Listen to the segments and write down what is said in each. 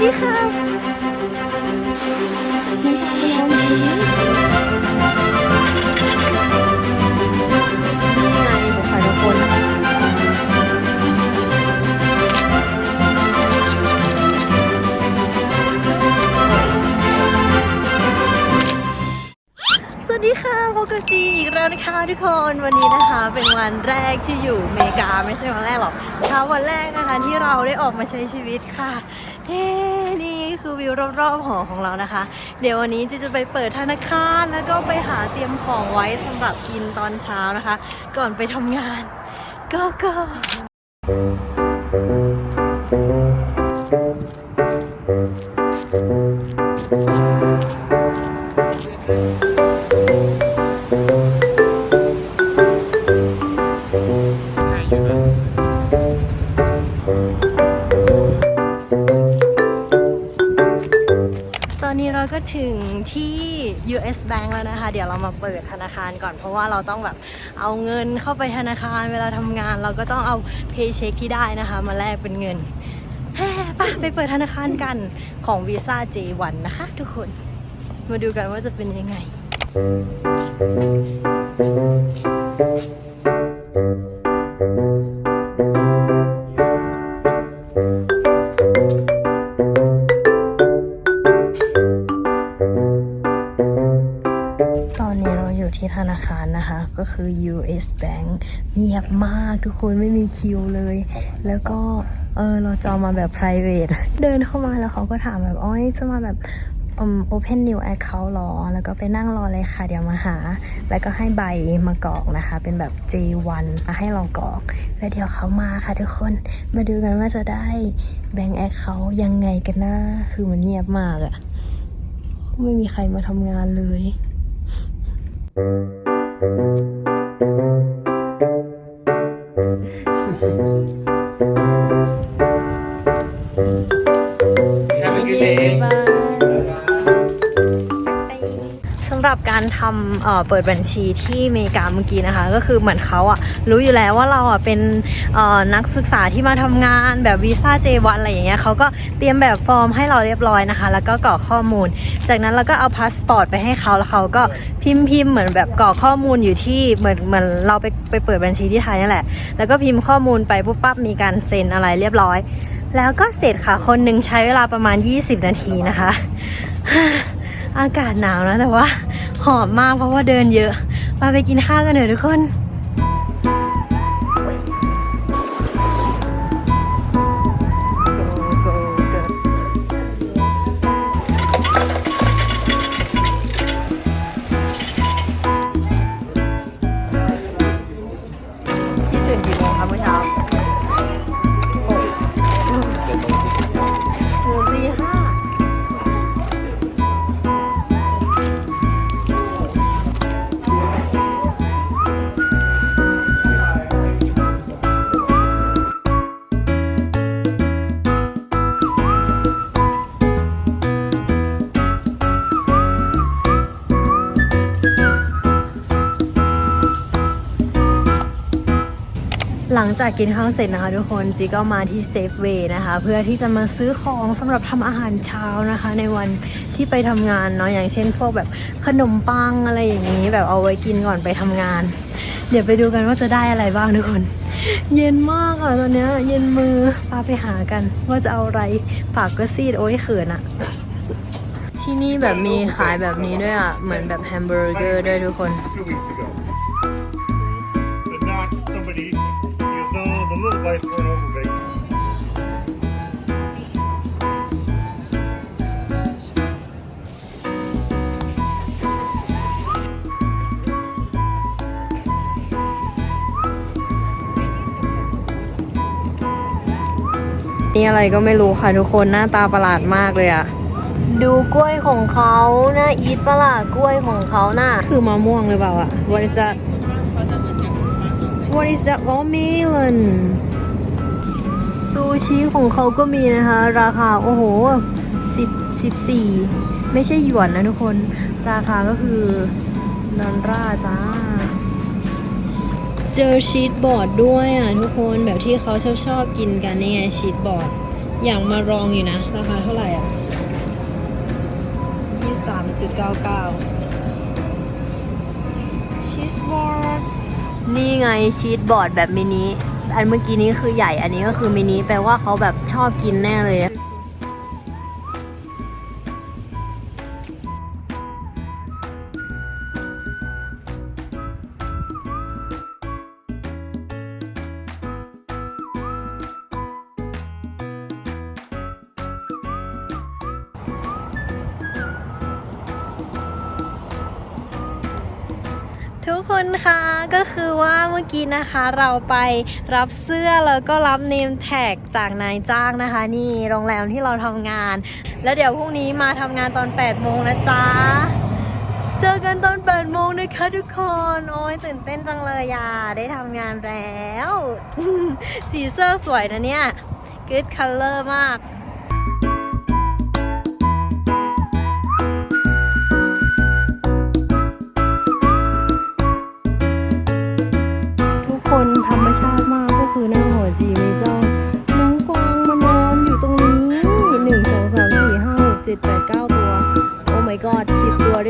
ดีค่ะนี่ไงสงสัยทุกคนสวัสดีค่ะพบกับจีอีกแล้วนะคะทุกคน วันนี้ เป็นวันแรกที่อยู่อเมริกาไม่ใช่วันแรกหรอกเช้าวันแรกนะคะที่เราได้ออกมาใช้ชีวิตค่ะเฮ้นี่คือวิวรอบๆหอของเรานะคะ เดี๋ยววันนี้จะจะไปเปิดธนาคารแล้วก็ไปหาเตรียมของไว้สำหรับกินตอนเช้านะคะ ก่อนไปทำงานก็ก็ อนนี้เราก็ถึงที่ US Bank แล้วนะคะ เดี๋ยวเรามาเปิดธนาคารก่อนเพราะว่าเราต้องแบบเอาเงินเข้าไปธนาคารเวลาทำงาน เราก็ต้องเอา Paycheck ที่ได้นะคะ มาแลกเป็นเงินแฮ่ไปไปเปิดธนาคารกันของ Visa J1 นะคะ ทุกคนมาดูกันว่าจะเป็นยังไง ก็คือ US Bank เงียบมากทุกคนไม่มีคิวเลย แล้วก็เออเราจองมาแบบ private เดินเข้ามาแล้วเขาก็ถามแบบอ๋อยจะมาแบบอืม open new account รอ แล้วก็ไปนั่งรอเลยค่ะ เดี๋ยวมาหา แล้วก็ให้ใบมากรอกนะคะ เป็นแบบ J1 มาให้เรากรอก แล้วเดี๋ยวเขามาค่ะทุกคน มาดูกันว่าจะได้ bank account ยังไงกันนะ คือมันเงียบมากอะไม่มีใครมาทำงานเลย Have a good day. สำหรับการทำเเปิดบัญชีที่อเมริกาเมื่อกี้นะคะ ก็คือเหมือนเขาอะรู้อยู่แล้วว่าเราอะเป็นนักศึกษาที่มาทำงานแบบวีซ่า J1 อะไรอย่างเงี้ยเขาก็เตรียมแบบฟอร์มให้เราเรียบร้อยนะคะ แล้วก็กรอกข้อมูล จากนั้นเราก็เอาพาสปอร์ตไปให้เขาแล้วเขาก็พิมพ์พิมพ์เหมือนแบบกรอกข้อมูลอยู่ที่เหมือนเหมือนเราไปไปเปิดบัญชีที่ไทยนั่นแหละ แล้วก็พิมพ์ข้อมูลไปปุ๊บปั๊บมีการเซ็นอะไรเรียบร้อย แล้วก็เสร็จค่ะคนหนึ่งใช้เวลาประมาณ 20 นาทีนะคะ อากาศหนาวนะแต่ว่าหอมมากเพราะว่าเดินเยอะมาไปกินข้าวกันเถอะทุกคน หลังจากกินข้าวเสร็จนะคะทุกคนจีก็มาที่เซฟเวย์นะคะ เพื่อที่จะมาซื้อของสำหรับทำอาหารเช้านะคะ ในวันที่ไปทำงานเนาะอย่างเช่นพวกแบบขนมปังอะไรอย่างนี้ แบบเอาไว้กินก่อนไปทำงาน เดี๋ยวไปดูกันว่าจะได้อะไรบ้างทุกคน เย็นมากอะตอนนี้เย็นมือพาไปหากัน ว่าจะเอาอะไรปากก็ซีดโอ้ยเขินอะที่นี่แบบมีขายแบบนี้ด้วยอะเหมือนแบบแฮมเบอร์เกอร์ด้วยทุกคน two weeks ago. But not somebody, he goes, no, the little bites weren't overbaked. Thank นี่อะไรก็ไม่รู้ค่ะทุกคนหน้าตาประหลาดมากเลยอะดูกล้วยของเขาน่าอีทประหลาดกล้วยของเขาน่ะ คือมะม่วงหรือเปล่าอะ What is that What is that watermelon ซูชิของเขาก็มีนะคะ ราคา โอ้โหสิบสิบสี่ไม่ใช่หยวนนะทุกคน ราคาก็คือดอลลาร์จ้า เจอชีตบอร์ดด้วยอะทุกคนแบบที่เขาชอบชอบกินกันนี่ไงชีตบอร์ด อย่างมารองอยู่นะ ราคาเท่าไหร่อะยี่สามจุดเก้าเก้า นี่ไงชีสบอร์ดแบบมินิ อันเมื่อกี้นี้คือใหญ่ อันนี้ก็คือมินิ แปลว่าเขาแบบชอบกินแน่เลย ทุกคนคะก็คือว่าเมื่อกี้นะคะเราไปรับเสื้อแล้วก็รับเนมแท็กจากนายจ้างนะคะ นี่โรงแรมที่เราทำงาน แล้วเดี๋ยวพรุ่งนี้มาทำงานตอน8โมงนะจ๊ะ เจอกันตอน8โมงนะคะทุกคนโอ้ยตื่นเต้นจังเลยอะได้ทำงานแล้ว สีเสื้อสวยนะเนี่ย good color มาก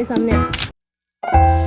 감 사.